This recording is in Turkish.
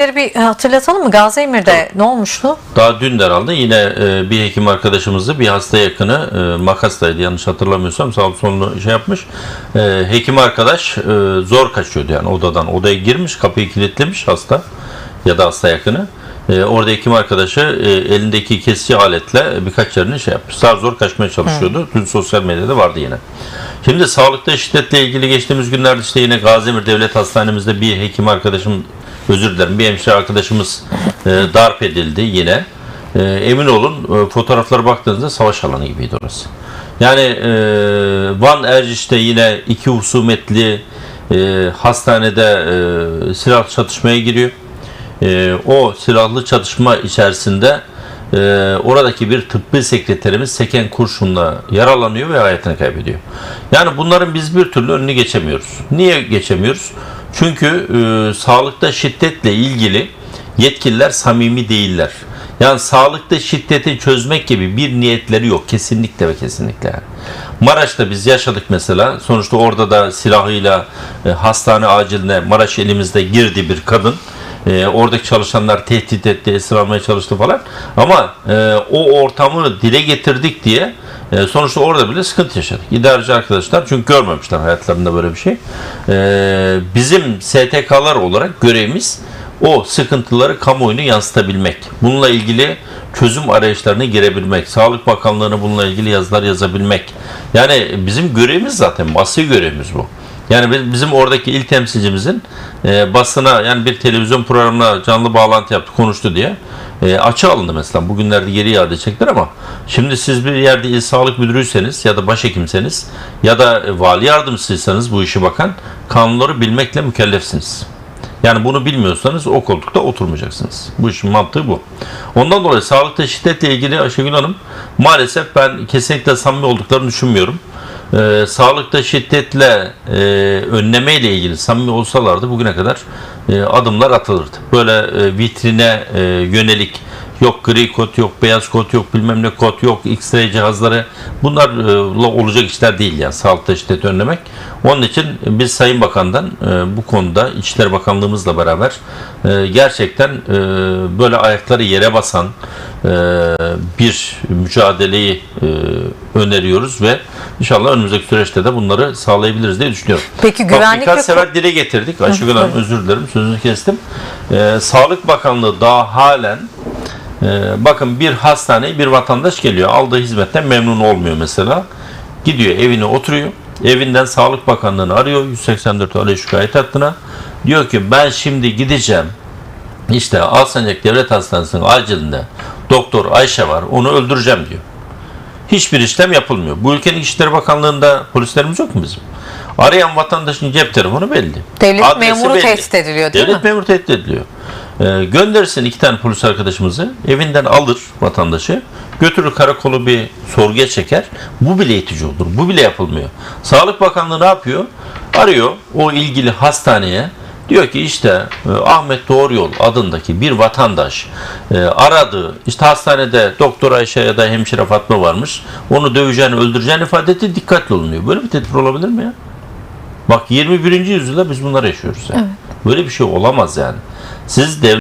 Bir hatırlatalım mı? Gaziemir'de ne olmuştu? Daha dün de herhalde yine e, bir hekim arkadaşımızı bir hasta yakını e, makastaydı yanlış hatırlamıyorsam sağ solunu şey yapmış. E, hekim arkadaş e, zor kaçıyordu yani odadan. Odaya girmiş kapıyı kilitlemiş hasta ya da hasta yakını. E, orada hekim arkadaşı e, elindeki kesici aletle birkaç yerini şey yapmış. Zar zor kaçmaya çalışıyordu. Dün sosyal medyada vardı yine. Şimdi sağlıkta şiddetle ilgili geçtiğimiz günlerde işte yine Gazimir Devlet Hastanemizde bir hekim arkadaşım özür dilerim bir hemşire arkadaşımız e, darp edildi yine. E, emin olun e, fotoğraflara baktığınızda savaş alanı gibiydi orası. Yani e, Van Erciş'te yine iki husumetli e, hastanede e, silah çatışmaya giriyor. E, o silahlı çatışma içerisinde e, oradaki bir tıbbi sekreterimiz seken kurşunla yaralanıyor ve hayatını kaybediyor. Yani bunların biz bir türlü önünü geçemiyoruz. Niye geçemiyoruz? Çünkü e, sağlıkta şiddetle ilgili yetkililer samimi değiller. Yani sağlıkta şiddeti çözmek gibi bir niyetleri yok. Kesinlikle ve kesinlikle. Maraş'ta biz yaşadık mesela. Sonuçta orada da silahıyla e, hastane aciline Maraş elimizde girdi bir kadın. E, oradaki çalışanlar tehdit etti, esir almaya çalıştı falan. Ama e, o ortamı dile getirdik diye e, sonuçta orada bile sıkıntı yaşadık. İdareci arkadaşlar çünkü görmemişler hayatlarında böyle bir şey. E, bizim STK'lar olarak görevimiz o sıkıntıları kamuoyuna yansıtabilmek. Bununla ilgili çözüm arayışlarına girebilmek. Sağlık Bakanlığı'na bununla ilgili yazılar yazabilmek. Yani bizim görevimiz zaten, asli görevimiz bu. Yani biz- bizim oradaki il temsilcimizin e, basına yani bir televizyon programına canlı bağlantı yaptı konuştu diye e, açı alındı mesela. Bugünlerde geri iade edecekler ama şimdi siz bir yerde il sağlık müdürüyseniz ya da başhekimseniz ya da vali yardımcısıysanız bu işi bakan kanunları bilmekle mükellefsiniz. Yani bunu bilmiyorsanız o koltukta oturmayacaksınız. Bu işin mantığı bu. Ondan dolayı sağlıkta şiddetle ilgili Ayşegül Hanım maalesef ben kesinlikle samimi olduklarını düşünmüyorum. Ee, sağlıkta şiddetle e, önleme ile ilgili samimi olsalardı bugüne kadar e, adımlar atılırdı. Böyle e, vitrine e, yönelik yok gri kod yok beyaz kod yok bilmem ne kod yok x-ray cihazları bunlarla olacak işler değil yani sağlıkta şiddet önlemek. Onun için biz Sayın Bakan'dan e, bu konuda İçişleri Bakanlığımızla beraber e, gerçekten e, böyle ayakları yere basan e, bir mücadeleyi e, öneriyoruz ve inşallah önümüzdeki süreçte de bunları sağlayabiliriz diye düşünüyorum. Peki Bak, güvenlik birkaç ve- sefer dile getirdik. Ayşegül Hanım özür dilerim sözünü kestim. Ee, Sağlık Bakanlığı daha halen e, bakın bir hastaneye bir vatandaş geliyor. Aldığı hizmetten memnun olmuyor mesela. Gidiyor evine oturuyor. Evinden Sağlık Bakanlığı'nı arıyor. 184 Ali şikayet hattına. Diyor ki ben şimdi gideceğim. İşte Alsancak Devlet Hastanesi'nin acilinde doktor Ayşe var. Onu öldüreceğim diyor. Hiçbir işlem yapılmıyor. Bu ülkenin İçişleri Bakanlığı'nda polislerimiz yok mu bizim? Arayan vatandaşın cep telefonu belli. Devlet Adresi memuru belli. tehdit ediliyor değil Devlet mi? memuru tehdit ediliyor. Ee, göndersin iki tane polis arkadaşımızı evinden alır vatandaşı götürür karakolu bir sorguya çeker. Bu bile itici olur. Bu bile yapılmıyor. Sağlık Bakanlığı ne yapıyor? Arıyor o ilgili hastaneye Diyor ki işte e, Ahmet Doğruyol adındaki bir vatandaş e, aradı. İşte hastanede doktor Ayşe ya da hemşire Fatma varmış. Onu döveceğini, öldüreceğini ifade etti. Dikkatli olunuyor. Böyle bir tedbir olabilir mi ya? Bak 21. yüzyılda biz bunları yaşıyoruz yani. Böyle bir şey olamaz yani. Siz devlet